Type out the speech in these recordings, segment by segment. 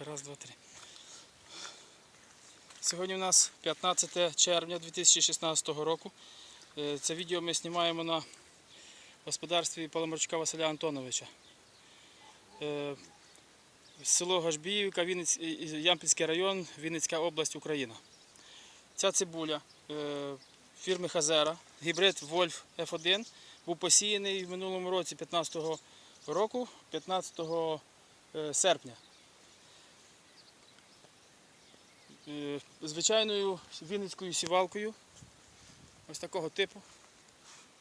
Раз, два, три. Сьогодні у нас 15 червня 2016 року. Е, Це відео ми знімаємо на господарстві Паламарчука Василя Антоновича. Е, Село і Ямпільський район, Вінницька область, Україна. Ця цибуля е, фірми Хазера, гібрид Вольф F1, був посіяний в минулому році, 15 року, 15 е, серпня. Е, Звичайною вінницькою сівалкою, ось такого типу.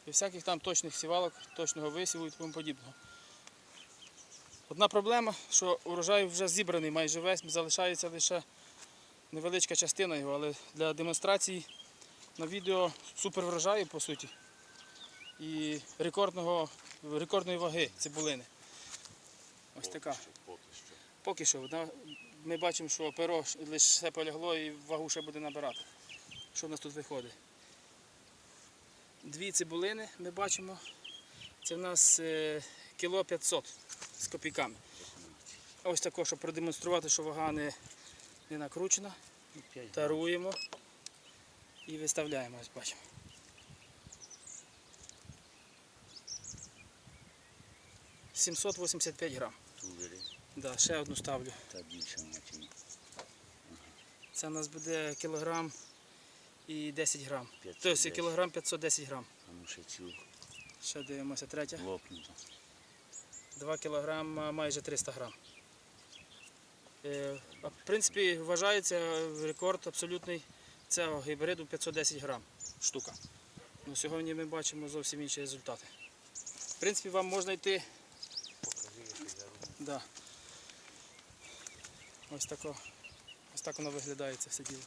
І всяких там точних сівалок, точного висіву і тому подібного. Одна проблема, що урожай вже зібраний майже весь, залишається лише невеличка частина його, але для демонстрації на відео супер врожаю, по суті, і рекордного, рекордної ваги цибулини. Ось така. Поки що. Ми бачимо, що перо лише все полягло і вагу ще буде набирати. Що в нас тут виходить? Дві цибулини ми бачимо. Це в нас е, кіло 500 з копійками. Ось тако, щоб продемонструвати, що вага не, не накручена. Таруємо і виставляємо, ось бачимо. «785 грам. Тулері Да, ще одну ставлю. та більше матіні. Це у нас буде кілограм і 10 грам. Тобто кілограм 510 грам. А ну ще цю Ще дивимося третя. лопнуту. 2 кілограма майже 300 грам. Е, В принципі, вважається рекорд абсолютний цього гібриду 510 грам штука. Ну, сьогодні ми бачимо зовсім інші результати. В принципі, вам можна йти. Да. Ось тако. Ось так воно виглядає це все діло.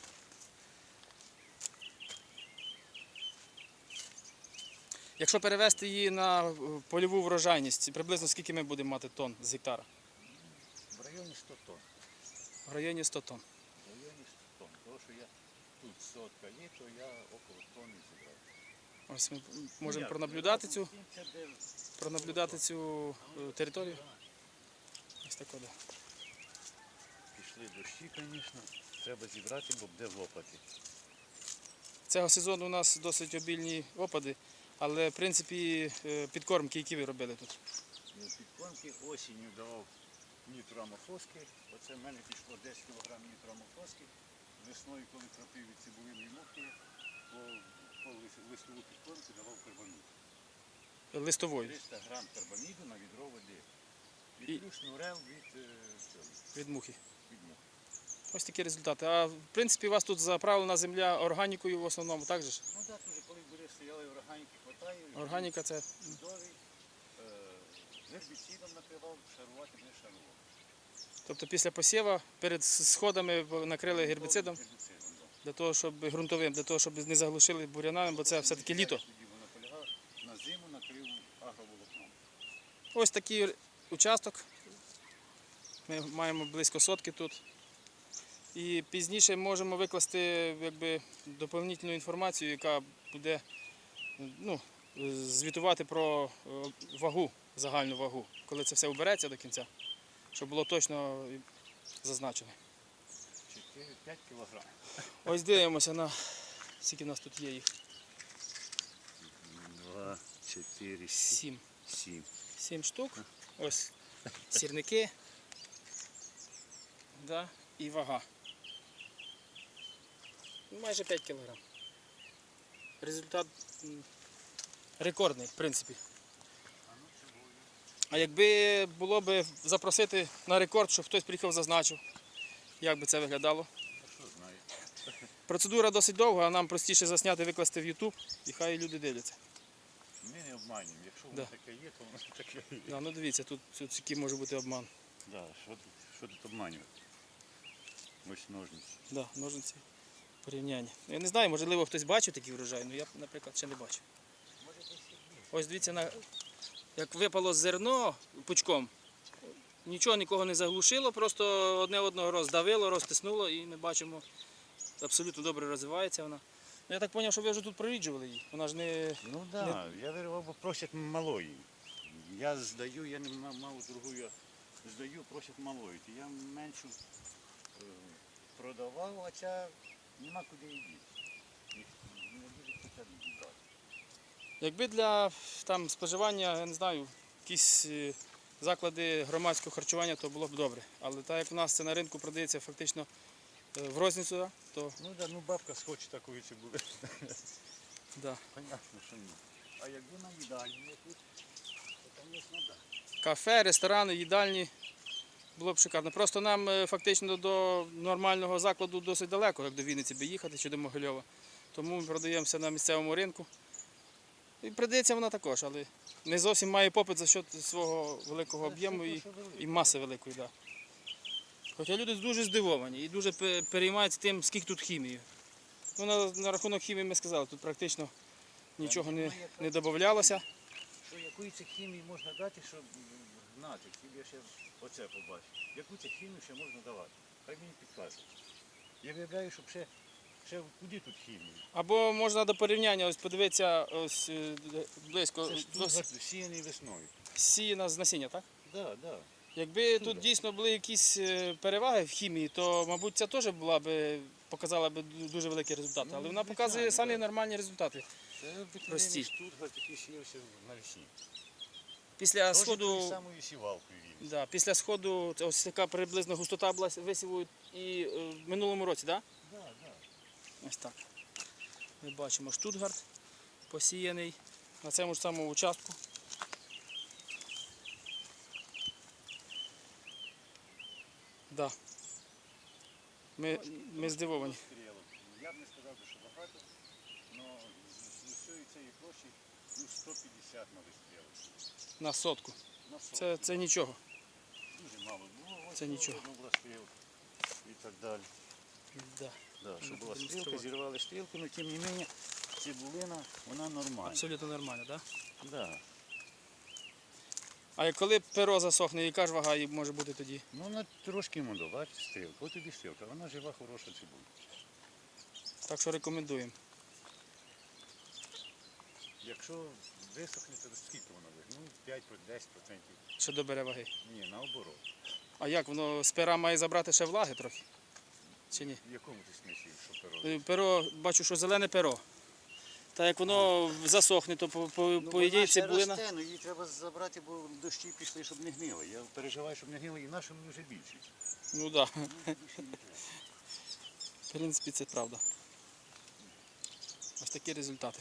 Якщо перевести її на е, польову врожайність, приблизно скільки ми будемо мати тонн з гектара? В районі 100 тонн. В районі 100 тонн. В районі 100 тонн. Тому що я тут сотка є, то я около тонни зібрав. Ось ми можемо Ну, пронаблюдати цю, пронаблюдати цю е, територію. Тако, да. Пішли дощі, звісно. Треба зібрати, бо буде лопати. Цього сезону у нас досить обільні опади, але в принципі е, підкормки, які ви робили тут. Ну, Підкормки осінню давав нітроамофоски. Оце в мене пішло 10 кг нітроамофоски. Весною, коли кропив від цибулиної мухи, по, по листову підкормку давав карбамід. Листової 300 грам карбаміду на відро води. Шнурел від, е, від мухи. від мухи. Ось такі результати. А в принципі у вас тут заправлена земля органікою в основному, так же ж? Ну так, вже коли бурі стояли, органіки хватає. Органіка це Чудовий. Е, гербіцидом накривав, шарувати не шарував. Тобто після посіва перед сходами накрили гербіцидом для того, щоб ґрунтовим, для того, щоб не заглушили бурянами, бо це все-таки літо. На зиму накрив агроволокном. Ось такий участок. Ми маємо близько сотки тут. І пізніше можемо викласти якби, доповнительну інформацію, яка буде ну, звітувати про е, вагу, загальну вагу, коли це все убереться до кінця, щоб було точно зазначено. 4-5 кілограм. Ось дивимося на скільки у нас тут є їх. 2, 4, Сім. 7. Сім штук. Ось сірники. Да, і вага. Ну, Майже 5 кг. Результат рекордний, в принципі. А якби було б запросити на рекорд, щоб хтось приїхав зазначив, як би це виглядало. Процедура досить довга, а нам простіше засняти, викласти в YouTube і хай люди дивляться. Ми не обманюємо. Якщо воно Да. таке є, то воно таке є. Да, ну дивіться, тут, тут який може бути обман. Да, що, тут, що тут обманювати? Ось ножниці. Да, ножниці порівняння. Я не знаю, можливо, хтось бачив такий врожай, але я, наприклад, ще не бачив. Ось дивіться, на, як випало зерно пучком, нічого нікого не заглушило, просто одне одного роздавило, розтиснуло і ми бачимо, абсолютно добре розвивається вона. Ну, Я так зрозумів, що ви вже тут проріджували її. Вона ж не. Ну так, да. я вирвав, бо просять малої. Я здаю, я не ма- мало торгую здаю, просять малої. То я меншу е, продавав, а ця нема куди її Не дуже хочуть брати. Якби для там, споживання, я не знаю, якісь е, заклади громадського харчування, то було б добре. Але так як в нас це на ринку продається фактично в розницю, да, то Ну да, ну бабка схоче такої цибули. да. Понятно, що ні. А якби на їдальні якусь, то, звісно, так. кафе, ресторани, їдальні було б шикарно. Просто нам е, фактично до нормального закладу досить далеко, як до Вінниці би їхати чи до Могильова. Тому ми продаємося на місцевому ринку. І продається вона також, але не зовсім має попит за счет свого великого об'єму і, і маси великої. Да. Хоча люди дуже здивовані і дуже переймаються тим, скільки тут хімії. Ну, на, на рахунок хімії ми сказали, тут практично нічого не, не додавалося. Що якої це хімії можна дати, щоб гнати? Я ще оце побачив. Яку це хімію ще можна давати? Хай мені підказують. Я виявляю, щоб ще, ще куди тут хімії? Або можна до порівняння ось подивитися ось е, близько Це ж тут с- гар- сіяний весною. сіяна з насіння, так? Да, да. Якби Ну, тут дійсно були якісь е, переваги в хімії, то мабуть це теж була би показала ду- дуже великі результати. Ну, Але вона показує самі нормальні результати. Це Прості. обикновений штутгар, який сіявся навесні. Після сходу, самою сівалкою він. да, після сходу ось така приблизно густота була висіву і е, в минулому році, так? Да, да. Ось так. Ми бачимо Штутгарт посіяний на цьому ж самому участку. Да. Ми, ми здивовані. Я б не сказав, що багато, але з, усієї цієї площі ну, 150 на вистрілок. На сотку. На сотку. Це, це нічого. Дуже мало було. Ось Це нічого. одна була стрілка і так далі. Да. Да, що Ну, була стрілка, зірвали стрілку, але тим не менше цибулина, вона нормальна. Абсолютно нормально, так? Да? Да. А коли перо засохне, яка ж вага може бути тоді? Ну, вона трошки бачите, стрілка. От тобі стрілка, вона жива, хороша цибуля. Так що рекомендуємо. Якщо висохне, то скільки вона вийде? Ну, 5-10%. Що добере ваги. Ні, наоборот. А як воно з пера має забрати ще влаги трохи? Чи ні? В якому ти смислі, що перо? Е, Перо, бачу, що зелене перо. Та як воно засохне, то по, по, Ну, по ідеї вона ще цибулина. росте, ну її треба забрати, бо дощі пішли, щоб не гнили. Я переживаю, щоб не гнили, і нашому вже більше. Ну так, да. Ну, більше не треба. в принципі, це правда. Ось такі результати.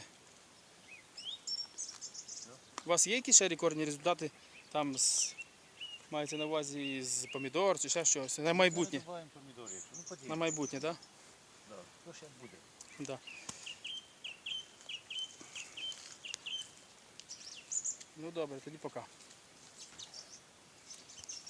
У вас є якісь ще рекордні результати? Там з, мається на увазі з помідор чи ще щось? На майбутнє. Добавимо помідори. Ну, На майбутнє, так? Да. Що ще буде? Да? Да. Ну добре, тоді пока.